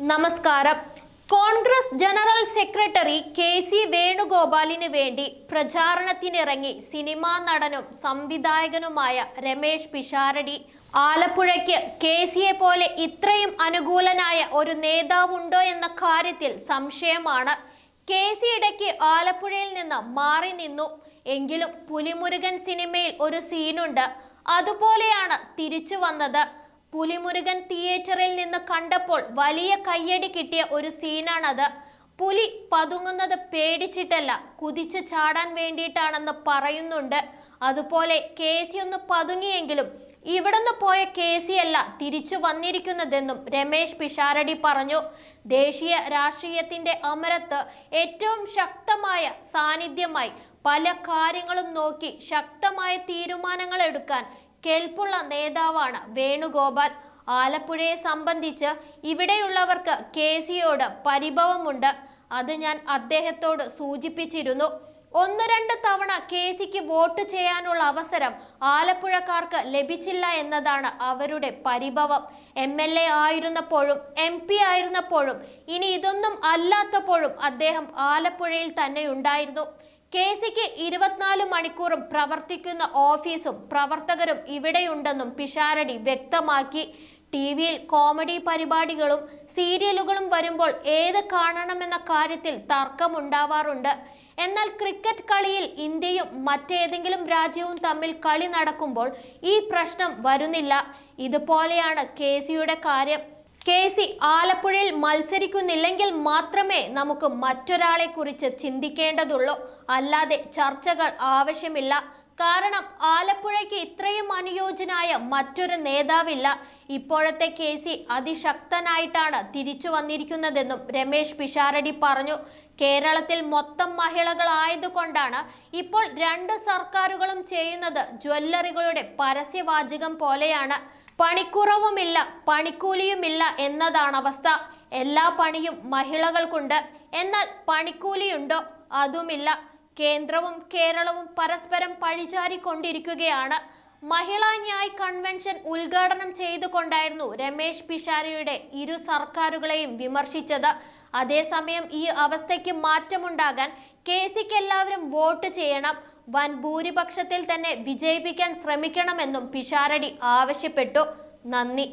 നമസ്കാരം. Congress general secretary K C വേണുഗോപാലിന് വേണ്ടി പ്രചാരണത്തിനിറങ്ങി cinema നടനും സംവിധായകനുമായ രമേശ് പിഷാരടി. ആലപ്പുഴയ്ക്ക് കെ സിയെ പോലെ ഇത്രയും അനുകൂലനായ ഒരു നേതാവുണ്ടോ എന്ന കാര്യത്തിൽ സംശയമാണ്. കെ സി ഇടയ്ക്ക് ആലപ്പുഴയിൽ നിന്ന് മാറി നിന്നു. എങ്കിലും പുലിമുരുകൻ സിനിമയിൽ ഒരു സീനുണ്ട്. അതുപോലെയാണ് തിരിച്ചു വന്നത്. പുലിമുരുകൻ തിയേറ്ററിൽ നിന്ന് കണ്ടപ്പോൾ വലിയ കയ്യടി കിട്ടിയ ഒരു സീനാണത്. പുലി പതുങ്ങുന്നത് പേടിച്ചിട്ടല്ല കുതിച്ച് ചാടാൻ വേണ്ടിയിട്ടാണെന്ന് പറയുന്നുണ്ട്. അതുപോലെ കെ സി ഒന്ന് പതുങ്ങിയെങ്കിലും ഇവിടുന്ന് പോയ കെ സി അല്ല തിരിച്ചു വന്നിരിക്കുന്നതെന്നും രമേശ് പിഷാരടി പറഞ്ഞു. ദേശീയ രാഷ്ട്രീയത്തിന്റെ അമരത്ത് ഏറ്റവും ശക്തമായ സാന്നിധ്യമായി പല കാര്യങ്ങളും നോക്കി ശക്തമായ തീരുമാനങ്ങൾ എടുക്കാൻ കെൽപ്പുള്ള നേതാവാണ് വേണുഗോപാൽ. ആലപ്പുഴയെ സംബന്ധിച്ച് ഇവിടെയുള്ളവർക്ക് കെ സിയോട് പരിഭവമുണ്ട്. അത് ഞാൻ അദ്ദേഹത്തോട് സൂചിപ്പിച്ചിരുന്നു. ഒന്ന് രണ്ട് തവണ കെ സിക്ക് വോട്ട് ചെയ്യാനുള്ള അവസരം ആലപ്പുഴക്കാർക്ക് ലഭിച്ചില്ല എന്നതാണ് അവരുടെ പരിഭവം. എം എൽ എ ആയിരുന്നപ്പോഴും എം പി ആയിരുന്നപ്പോഴും ഇനി ഇതൊന്നും അല്ലാത്തപ്പോഴും അദ്ദേഹം ആലപ്പുഴയിൽ തന്നെ ഉണ്ടായിരുന്നു. കെ സിക്ക് ഇരുപത്തിനാല് മണിക്കൂറും പ്രവർത്തിക്കുന്ന ഓഫീസും പ്രവർത്തകരും ഇവിടെയുണ്ടെന്നും പിഷാരടി വ്യക്തമാക്കി. ടി വിയിൽ കോമഡി പരിപാടികളും സീരിയലുകളും വരുമ്പോൾ ഏത് കാണണമെന്ന കാര്യത്തിൽ തർക്കമുണ്ടാവാറുണ്ട്. എന്നാൽ ക്രിക്കറ്റ് കളിയിൽ ഇന്ത്യയും മറ്റേതെങ്കിലും രാജ്യവും തമ്മിൽ കളി നടക്കുമ്പോൾ ഈ പ്രശ്നം വരുന്നില്ല. ഇതുപോലെയാണ് കെ സിയുടെ കാര്യം. കെ സി ആലപ്പുഴയിൽ മത്സരിക്കുന്നില്ലെങ്കിൽ മാത്രമേ നമുക്ക് മറ്റൊരാളെ കുറിച്ച് ചിന്തിക്കേണ്ടതുള്ളൂ. അല്ലാതെ ചർച്ചകൾ ആവശ്യമില്ല. കാരണം ആലപ്പുഴയ്ക്ക് ഇത്രയും അനുയോജ്യനായ മറ്റൊരു നേതാവില്ല. ഇപ്പോഴത്തെ കെ സി അതിശക്തനായിട്ടാണ് തിരിച്ചു വന്നിരിക്കുന്നതെന്നും രമേശ് പിഷാരടി പറഞ്ഞു. കേരളത്തിൽ മൊത്തം മഹിളകളായതുകൊണ്ടാണ് ഇപ്പോൾ രണ്ട് സർക്കാരുകളും ചെയ്യുന്നത് ജ്വല്ലറികളുടെ പരസ്യവാചകം പോലെയാണ്. പണിക്കുറവുമില്ല പണിക്കൂലിയുമില്ല എന്നതാണ് അവസ്ഥ. എല്ലാ പണിയും മഹിളകൾക്കുണ്ട്. എന്നാൽ പണിക്കൂലിയുണ്ടോ? അതുമില്ല. കേന്ദ്രവും കേരളവും പരസ്പരം പഴിചാരിക്കൊണ്ടിരിക്കുകയാണ്. മഹിളാ ന്യായ് കൺവെൻഷൻ ഉദ്ഘാടനം ചെയ്തുകൊണ്ടായിരുന്നു രമേശ് പിഷാരിയുടെ ഇരു സർക്കാരുകളെയും വിമർശിച്ചത്. അതേസമയം ഈ അവസ്ഥയ്ക്ക് മാറ്റമുണ്ടാകാൻ കെ സിക്ക് എല്ലാവരും വോട്ട് ചെയ്യണം. വൻ ഭൂരിപക്ഷത്തിൽ തന്നെ വിജയിപ്പിക്കാൻ ശ്രമിക്കണമെന്നും പിഷാരടി ആവശ്യപ്പെട്ടു. നന്ദി.